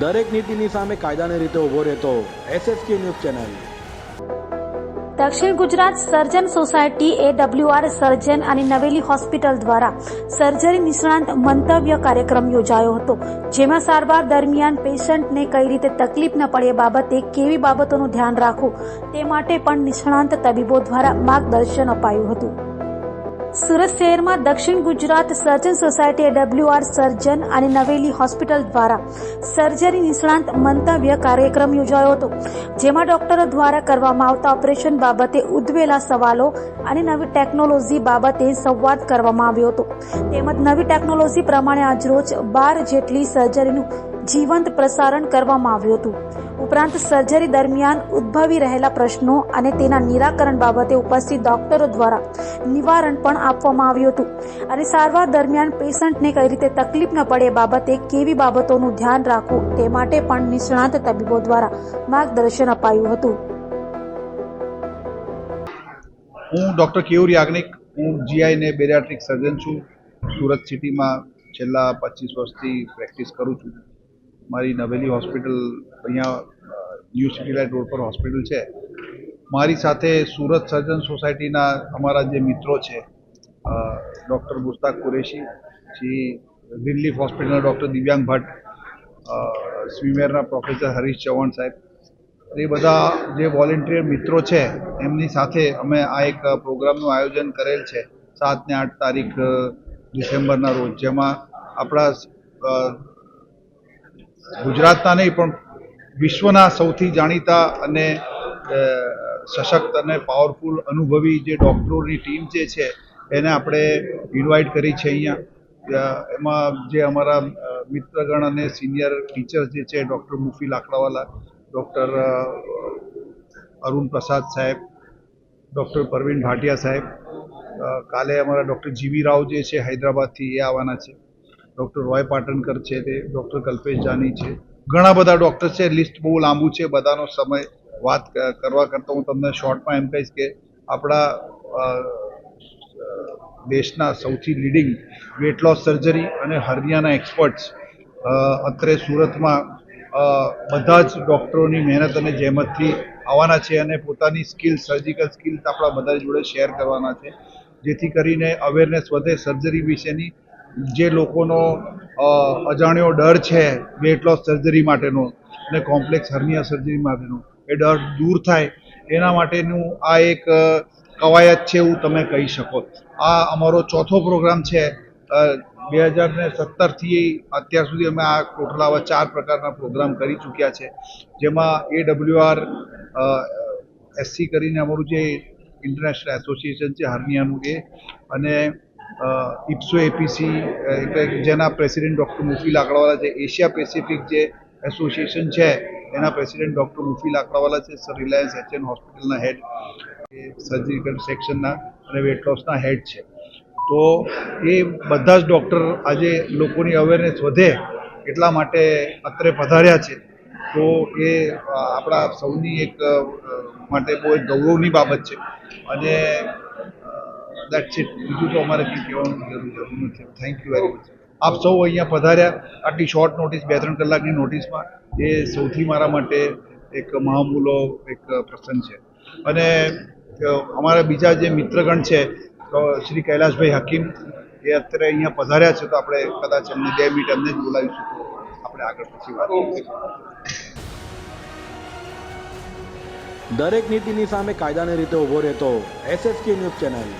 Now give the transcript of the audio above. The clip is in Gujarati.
દરેક નીતિની સામે કાયદાની રીતે ઊભો રહેતો એસએસકે ન્યૂઝ ચેનલ. દક્ષિણ ગુજરાત સર્જન સોસાયટી એડબ્લ્યુઆર સર્જન અને નવેલી હોસ્પિટલ દ્વારા સર્જરી નિષ્ણાંત મંતવ્ય કાર્યક્રમ યોજાયો હતો, જેમાં સારવાર દરમિયાન પેશન્ટને કઈ રીતે તકલીફ ન પડે એ બાબતે કેવી બાબતોનું ધ્યાન રાખવું તે માટે પણ નિષ્ણાંત તબીબો દ્વારા માર્ગદર્શન અપાયું હતું. સુરત શહેરમાં દક્ષિણ ગુજરાત સર્જન સોસાયટી ડબ્લ્યુઆર સર્જન અને નવેલી હોસ્પિટલ દ્વારા સર્જરી નિષ્ણાંત મંતવ્ય કાર્યક્રમ યોજાયો હતો, જેમાં ડોક્ટરો દ્વારા કરવામાં આવતા ઓપરેશન બાબતે ઉદ્વેલા સવાલો અને નવી ટેકનોલોજી બાબતે સંવાદ કરવામાં આવ્યો હતો. તેમજ નવી ટેકનોલોજી પ્રમાણે આજરોજ બાર જેટલી સર્જરીનું જીવંત પ્રસારણ કરવામાં આવ્યું હતું. ઉપરાંત સર્જરી દરમિયાન ઉદ્ભવી રહેલા પ્રશ્નો અને તેના નિરાકરણ બાબતે ઉપસ્થિત ડોક્ટરો દ્વારા નિવારણ પણ આપવામાં આવ્યું હતું. અને સારવાર દરમિયાન પેશન્ટને કઈ રીતે તકલીફ ન પડે બાબતે કેવી બાબતોનું ધ્યાન રાખવું તે માટે પણ નિષ્ણાંત તબીબો દ્વારા માર્ગદર્શન અપાયું હતું. હું ડૉક્ટર કેયુર યાજ્ઞિક, હું જીઆઈ ને બેરિયાટ્રિક સર્જન છું. સુરત સિટીમાં છેલ્લા પચીસ વર્ષથી પ્રેક્ટિસ કરું છું. મારી નવેલી હોસ્પિટલ અહીંયા ન્યૂ સિટી લાઇટ રોડ પર હોસ્પિટલ છે. મારી સાથે સુરત સર્જન સોસાયટીના અમારા જે મિત્રો છે ડૉક્ટર મુસ્તાક કુરેશી પછી રિલીફ હોસ્પિટલના ડૉક્ટર દિવ્યાંગ ભટ્ટ સ્વિમેરના પ્રોફેસર હરીશ ચૌહાણ સાહેબ, એ બધા જે વોલેન્ટિયર મિત્રો છે, એમની સાથે અમે આ એક પ્રોગ્રામનું આયોજન કરેલ છે સાત ને આઠ તારીખ ડિસેમ્બરના રોજ, જેમાં આપણા ગુજરાતના નહીં, પણ વિશ્વના સૌથી જાણીતા અને સશક્ત અને પાવરફુલ અનુભવી જે ડૉક્ટરોની ટીમ જે છે, એને આપણે ઇન્વાઇટ કરી છે અહીંયા. એમાં જે અમારા મિત્રગણ અને સિનિયર ટીચર્સ જે છે doctor Mufi Lakdawala doctor Arun Prasad saheb doctor Parveen Bhatia સાહેબ કાલે અમારા ડૉક્ટર જીવી રાવ જે છે, હૈદરાબાદથી એ આવવાના છે. ડૉક્ટર રોય પાટણકર છે તે, ડૉક્ટર કલ્પેશ જાની છે. ઘણા બધા ડૉક્ટર છે, લિસ્ટ બહુ લાંબુ છે, બધાનો સમય વાત કરવા કરતાં હું તમને શોર્ટમાં એમ કહીશ કે આપણા દેશના સૌથી લીડિંગ વેટ લોસ સર્જરી અને હર્નિયાના એક્સપર્ટ્સ અત્રે સુરતમાં બધા જ ડૉક્ટરોની મહેનત અને જહેમતથી આવવાના છે અને પોતાની સ્કિલ સર્જિકલ સ્કિલ આપણા બધા જોડે શેર કરવાના છે. જેથી કરીને અવેરનેસ વધે સર્જરી વિશેની જે લોકોનો અજાણ્યો ડર છે વેટ લોસ સર્જરી માટેનો અને કોમ્પ્લેક્સ હર્નિયા સર્જરી માટેનો, એ ડર દૂર થાય, એના માટેનું આ એક કવાયત છે એવું તમે કહી શકો. આ અમારો ચોથો પ્રોગ્રામ છે બે હજાર ને સત્તરથી અત્યાર સુધી અમે આ ટોટલ આવા ચાર પ્રકારના પ્રોગ્રામ કરી ચૂક્યા છે. જેમાં એ ડબલ્યુઆર એસસી કરીને અમારું જે ઇન્ટરનેશનલ એસોસિએશન છે હર્નિયાનું એ, અને ઇપ્સો એપીસી એટલે જેના પ્રેસિડેન્ટ ડૉક્ટર મુફી લાકડાવાલા છે, એશિયા પેસિફિક જે એસોસિએશન છે, એના પ્રેસિડેન્ટ ડૉક્ટર મુફી લાકડાવાલા છે, સર રિલાયન્સ એચએન હોસ્પિટલના હેડ, એ સર્જિકલ સેક્શનના અને વેટ લોસના હેડ છે. તો એ બધા જ ડૉક્ટર આજે લોકોની અવેરનેસ વધે એટલા માટે અત્રે પધાર્યા છે. તો એ, આપણા સૌની એક માટે બહુ ગૌરવની બાબત છે. અને દેટ્સ ઇટ બીજું તો અમારે કંઈ કહેવાનું જરૂર નથી. થેન્ક યુ વેરી મચ આપ સૌ અહીંયા પધાર્યા. આટલી શોર્ટ નોટિસ બે ત્રણ કલાકની નોટિસમાં એ સૌથી મારા માટે એક મહામૂલો એક પ્રસંગ છે. અને અમારા બીજા જે મિત્રગણ છે શ્રી કૈલાશભાઈ હકીમ, એ અત્યારે અહીંયા પધાર્યા છે, તો આપણે કદાચ એમને બે મિનિટ એમને જ બોલાવીશું. આપણે આગળ પછી વાત દરેક નીતિની સામે કાયદાની રીતે ઊભો રહેતો એસએસકે ન્યૂઝ ચેનલ